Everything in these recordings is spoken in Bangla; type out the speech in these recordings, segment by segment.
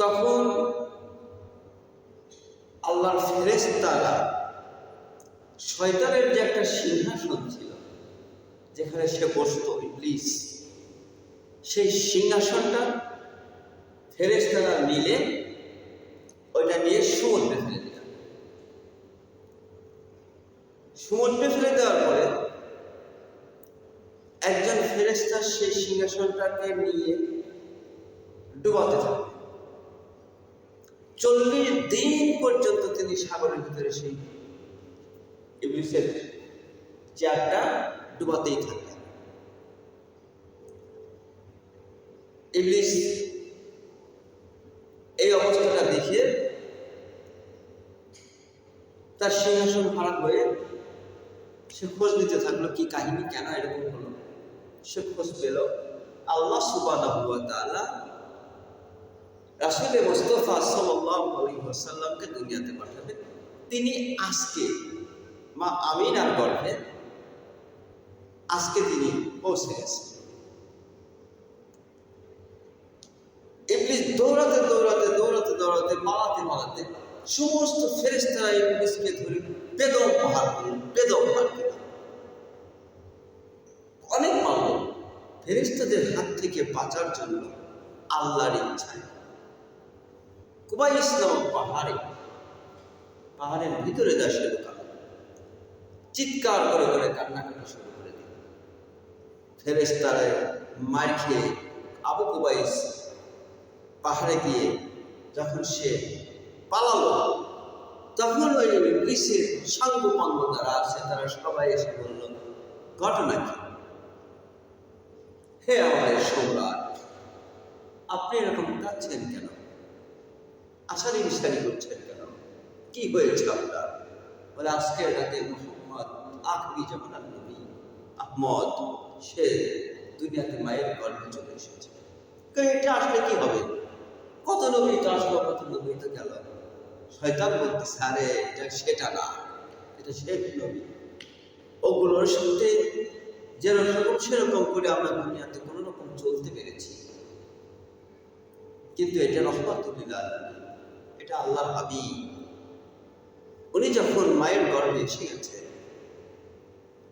তখন আল্লাহর ফেরেশতারা শয়তানের যে একটা সিংহাসন ছিল, যেখানে সে বসত ইবলিস, সেই সিংহাসনটা ফেরেশতারা মিলে ওইটা নিয়ে সমুদ্রে ফেলে দিল সমুদ্রে ফেলে দেওয়ার পরে একজন ফেরেস্তা সেই সিংহাসনটাকে নিয়ে ডুবাতে থাকে চল্লিশ দিন পর্যন্ত তিনি সাগরের ভিতরে সেই ইবলিসের চেয়ারটা ডুবাতেই থাকতেন। ইবলিস এই অবস্থাটা দেখে তার সিংহাসন খারাপ হয়ে সে খোঁজ নিতে থাকল, কি কাহিনী? কেন এরকম হলো? সে খোঁজ পেল আল্লাহ সুবাহ রাসুল মোস্তফা সাল্লামকে দুনিয়াতে পাঠাবেন। তিনি আজকে মা আমিনার গর্ভে, আজকে তিনি পৌঁছে গেছেন। দৌড়াতে দৌড়াতে দৌড়াতে দৌড়াতে পালাতে পালাতে সমস্ত ফেরেস্তারা ইবলিসকে ধরে বেদম পাহাড় বেদম পাহাড় অনেক মানব ফেরেস্তাদের হাত থেকে বাঁচার জন্য আল্লাহর ইচ্ছায় কুবাই পাহাড়ে পাহাড়ের ভিতরে যা সে চিৎকার করে করে কান্নাকাটি শুরু করে দিল। ফেরেস্তারায় মার খেয়ে আবু কুবাইস পাহাড়ে গিয়ে যখন সে পালালো, তখন ওই পুলিশের সাঙ্গ পাঙ্গ যারা আছে তারা সবাই এসে বলল, ঘটনা কি? হে আমাদের সম্রাট, আপনি এরকম কাঁদছেন কেন? আশারি বিশারি করছেন কেন? কি হয়েছে আপনার? বলে আজকে রাতে মোহাম্মদ আখরি জামানার নবী, আহমদ, সে দুনিয়াতে মায়ের গর্ভে চলে এসেছে। এটা আসলে কি হবে? কত নবী তো আসলো, কত নবী তো গেল। শয়তান বলতেছে, আরে, এটা সেটা না, এটা শেষ নবী। ওগুলোর সাথে যেরকম সেরকম করে আমরা দুনিয়াতে কোনো রকম চলতে পেরেছি। কিন্তু এটা রহমতুল্লাহ এটা আল্লাহর হাবি উনি যখন মায়ের গর্ভে এসে গেছে,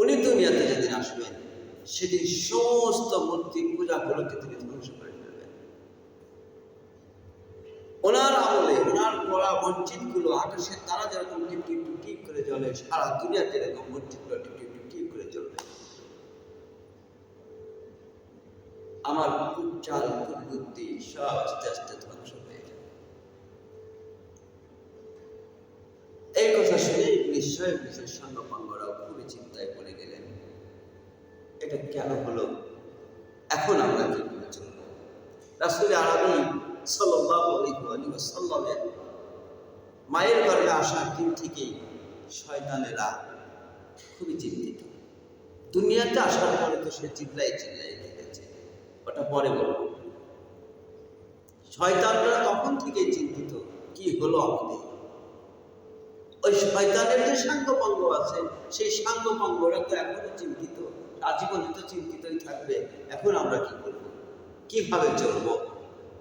উনি দুনিয়াতে যেদিন আসবেন, সেদিন সমস্ত মূর্তি পূজাগুলোকে তিনি ধ্বংস করে ফেলবেন। ওনার আমলে, ওনার পড়া মসজিদগুলো, আকাশে তারা যেরকম টিপ টিপ টিপ টিপ করে জ্বলে, সারা দুনিয়াতে এরকম মসজিদগুলো টিপ টিপ টিপ টিপ করে জ্বলবে। আমার চাল বুদ্ধি সব আস্তে আস্তে ধ্বংস হয়ে যাবে এই কথা নিশ্চয় বিশেষ সঙ্গপাঙ্গরাও খুবই চিন্তায় পড়ে গেলেন। এটা কেন হলো? এখন আমরা কি করে চলব রাসুল আলাইহি ওয়াসাল্লামের মায়ের গর্ভে আসার দিন থেকেই শয়তানেরা খুবই চিন্তিত। দুনিয়াতে আসার পরে তো সে চিল্লাই চিল্লাই কেটেছে ওটা পরে বলব। শয়তানরা তখন থেকে চিন্তিত, কি হলো আমাদের? ওই শয়তানের যে সাঙ্গপাঙ্গ আছে, সেই সাঙ্গপাঙ্গরা তো এখনও চিন্তিত, আজীবনে তো চিন্তিতই থাকবে। এখন আমরা কি করব? কীভাবে চলব?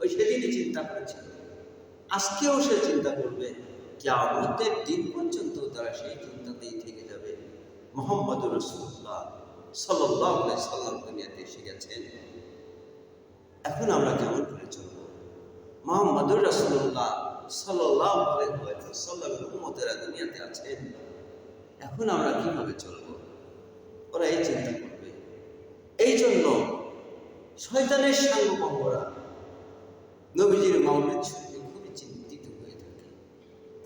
ওই সেদিনই চিন্তা করেছিল। আজকেও সে চিন্তা করবে যে দিন পর্যন্ত তারা সেই চিন্তাতেই থেকে যাবে। মোহাম্মদ রসুল্লাহ সাল্লাহ সাল্লাম দুনিয়াতে এসে গেছেন। এখন আমরা কেমন করে চলব? মোহাম্মদুর রসুল্লাহ সাল্লাহ দুনিয়াতে আছেন এখন আমরা কীভাবে চলব? ওরা এই চিন্তা করবে। এই জন্য শয়তানের সাঙ্গপঙ্গরা নবীজির মাউলের শরীরে খুবই চিন্তিত হয়ে থাকে।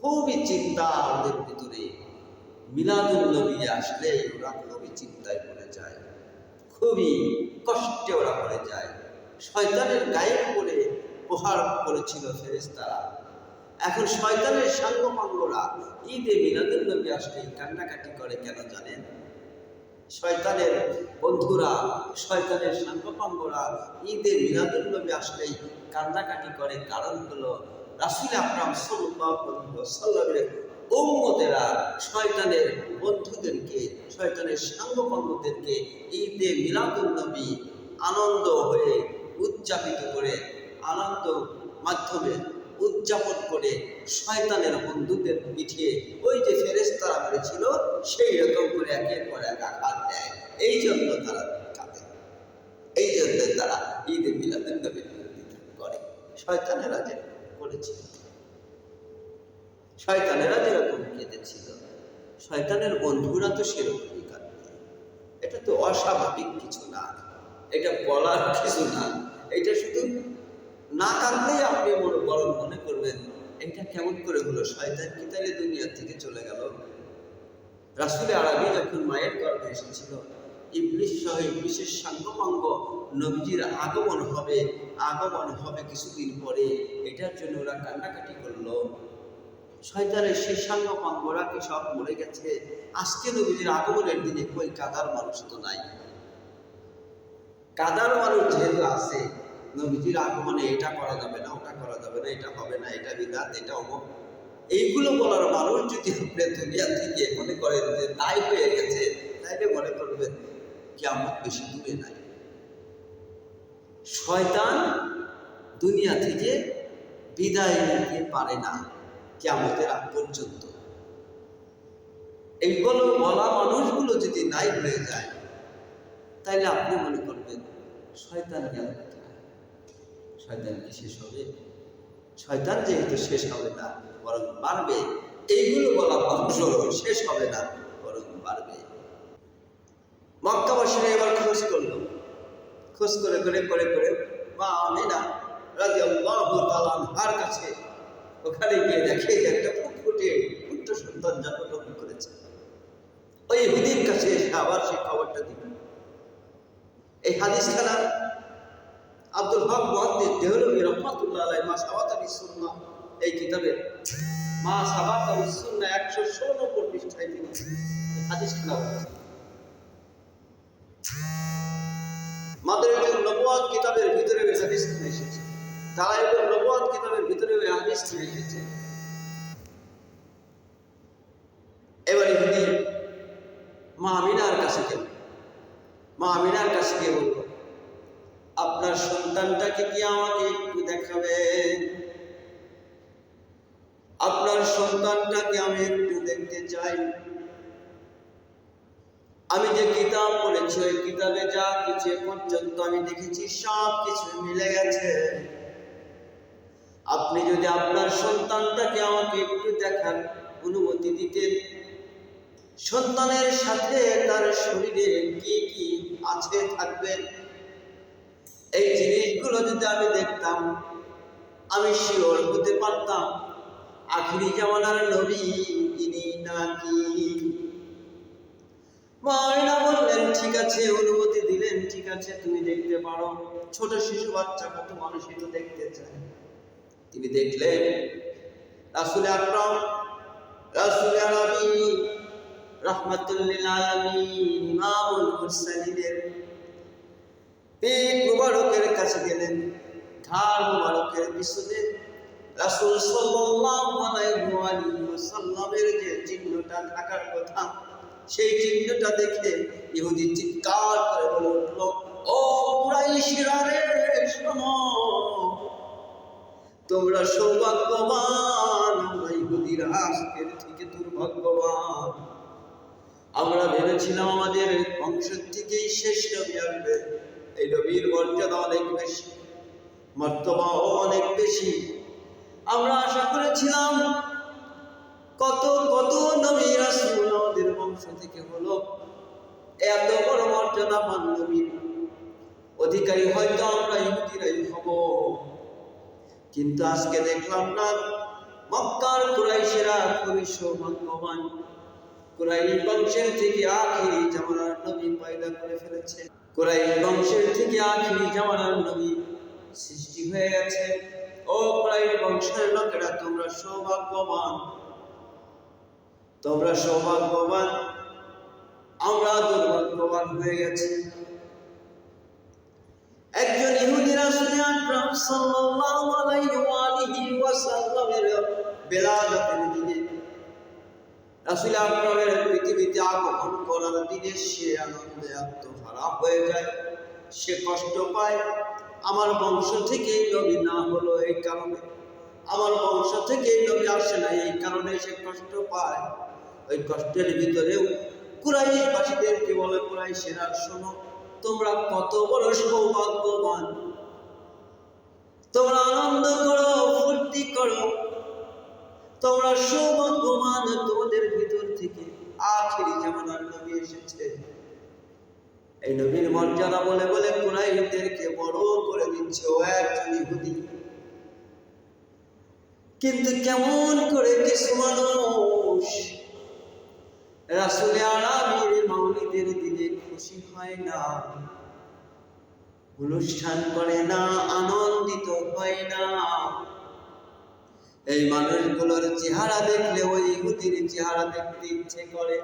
খুবই চিন্তা ওদের ভিতরে মিলাদুল নবী আসলে ওরা খুবই চিন্তায় পড়ে যায়। খুবই কষ্টে ওরা পড়ে যায়। শয়তানের গায়ের উপরে প্রহার করেছিল ফেরেস্তারা এখন শয়তানের সাঙ্গপাঙ্গরা ঈদে মিলাদুল নবী আসলেই কান্নাকাটি করে কেন জানেন? শয়তানের বন্ধুরা, শয়তানের সাঙ্গপাঙ্গরা ঈদে মিলাদুল নবী আসলেই কান্নাকাটি করে কারণ হলো রাসুল আকরাম সাল্লামের উম্মতেরা শয়তানের বন্ধুদেরকে, শয়তানের সাঙ্গপাঙ্গদেরকে ঈদে মিলাদুল নবী আনন্দ হয়ে উদযাপিত করে আনন্দ মাধ্যমে উদযাপন করে শয়তানের বন্ধুদের পিঠিয়ে ওই যে ফেরেস্তারা মেরেছিল, সেই রকম করে একের পর এক আঘাত দেয়। এই জন্য তারা কাঁদে। এই জন্য তারা ঈদে মিলাদের করে। শয়তানেরা করেছিল। শয়তানেরা যেরকম কেঁদেছিল, শয়তানের বন্ধুরা তো সেরকমই কাঁদবে। এটা তো অস্বাভাবিক কিছু না। এটা বলার কিছু না। এটা শুধু না কাঁদলেই আপনি মনে বরং মনে করবেন। এটা কেমন করে হলো? শয়তান কি তাহলে দুনিয়া থেকে চলে গেল? রাসুলে আরবি যখন মায়ের গর্ভে এসেছিল ইবলিশ সহ ইবলিশের সাঙ্গপাঙ্গ নবীজির আগমন হবে আগমন হবে কিছুদিন পরে। এটার জন্য ওরা কান্নাকাটি করল। শয়তানের সেই সাঙ্গপাঙ্গরা কি সব মরে গেছে? আজকে নবীজির আগমনের দিনে কই কাদার মানুষ তো নাই? কাদার মানুষ যেহেতু আছে নবীজির আগমনে এটা করা যাবে না, ওটা করা যাবে না, এটা হবে না, এটা বিদাত এটা অমুক এইগুলো বলার মানুষ যদি আপনি দুনিয়া থেকে মনে করেন যে তাই হয়ে গেছে, তাইলে মনে করবেন কি আমার বেশি দূরে নাই শয়তান দুনিয়া থেকে বিদায় নিতে পারে না কেমতের আগ পর্যন্ত এইগুলো বলা মানুষগুলো যদি নাই হয়ে যায়, তাইলে আপনি মনে করবেন শয়তান কোথায়? শয়তান কি শেষ হবে। শয়তান যেহেতু শেষ হবে না, বরং বাড়বে এইগুলো বলা বংশ শেষ হবে না, বরং বাড়বে মক্কাবাসীরা এবার খোঁজ করল। খোঁজ করে করে করে করে মা আমিনা রাজি আল্লাহ তালানহার কাছে ওখানে গিয়ে দেখে যে একটা ফুটফুটে পুত্র সন্তান জন্মগ্রহণ করেছে। ওই হুদির কাছে এসে আবার সেই খবরটা দিল। এই হাদিস খানা আব্দুল হক মহাদ্দিদ দেহলবী রহমাতুল্লাহ মা সাবাত আলী সুন্না এই কিতাবে মা সাবাত আলী সুন্না একশো ষোলো নম্বর পৃষ্ঠায় তিনি হাদিস খানা মাদারিতুল নবুয়াত কিতাবের ভিতরে ওই হাদিস এসেছে। দালাইলুল নবুয়াত কিতাবের ভিতরে ওই হাদিস খানা এসেছে। এবারে তিনি মা আমিনার কাছে গেল। মা আমিনার কাছে গিয়ে সন্তানটাকে কি আমাকে একটু দেখাবেন আপনার সন্তানটাকে আমি একটু দেখতে চাই। আমি যে কিতাব পড়েছি, ওই কিতাবে যা কিছু পর্যন্ত আমি দেখেছি, সব কিছু মিলে গেছে। আপনি যদি আপনার সন্তানটাকে আমাকে একটু দেখার অনুমতি দিতেন, সন্তানের সাথে তার শরীরে কি কি আছে থাকবে? এই জিনিসগুলো যদি আমি দেখতাম, আমি শিওর হতে পারতাম। আখিরি জামানার নবী, তিনি নাকি। মায়না বললেন, ঠিক আছে, অনুমতি দিলেন, ঠিক আছে, তুমি দেখতে পারো। ছোট শিশু বাচ্চা, কত মানুষই তো দেখতে চায়। তিনি দেখলেন রাসুল আকরম রাসুল আরবি রহমাতুল্লিল আলামিন, ইমামুল মুরসালিনের পেট মুবারকের কাছে গেলেন ঘাড় মুবারকের পিছনে যে চিহ্নটা থাকার কথা, সেই চিহ্নটা দেখে ইহুদি চিৎকার করে বলে উঠল, ও শোনো, তোমরা সৌভাগ্যবান, আমরা ইহুদিরা আজকের থেকে দুর্ভাগ্যবান। আমরা ভেবেছিলাম আমাদের বংশের থেকেই শেষ নবী আসবে। এই নবীর মর্যাদা অনেক বেশি, মর্তবাও অনেক বেশি। আমরা আশা করেছিলাম, কত কত নবী রাসূল আমাদের বংশ থেকে হলো, এত বড় মর্যাদা পান নবীর অধিকারী হয়তো আমরা ইহুদিরাই হব। কিন্তু আজকে দেখলাম না, মক্কার কুরাইশেরা খুবই সৌভাগ্যবান। কুরাইশ বংশের থেকে আখিরি জামানার নবী পয়দা করে ফেলেছে। কুরাইশ বংশের থেকে আখিরি জামানার নবী সৃষ্টি হয়ে গেছে। ও বংশের লোকেরা, তোমরা সৌভাগ্যবান। তোমরা সৌভাগ্যবান। আমরা দুর্ভাগ্যবান হয়ে গেছি। একজন ইহুদি সাল্লাল্লাহু আলাইহি ওয়া আলিহি রাসূল আকরামের পৃথিবীতে আগমন করার দিনে সে আনন্দে আত্মহারা হয়ে যায়, সে কষ্ট পায়। আমার বংশ থেকেই নবী না হলো এই কারণে। আমার বংশ থেকে নবী আসে না এই কারণে সে কষ্ট পায়। ওই কষ্টের ভিতরেও কুরাইশবাসীদেরকে বলে কুরাই কুরাইশেরা, শোনো, তোমরা কত বড় সৌভাগ্যবান। তোমরা আনন্দ করো, ফুর্তি করো তোমরা সৌভাগ্যবান তোমাদের ভিতর থেকে আখেরি জামানার নবী এসেছে। এই নবীর মর্যাদা বলে বলে কুরাইশদেরকে বড় করে দিচ্ছে ও একজন ইহুদি। কিন্তু কেমন করে কিছু মানুষ রাসুলে আরামের মাউলিদের দিনে খুশি হয় না, অনুষ্ঠান করে না, আনন্দিত হয় না। এই মানুষগুলোর চেহারা দেখলে ওই ইহুদির চেহারা দেখতে ইচ্ছে করে।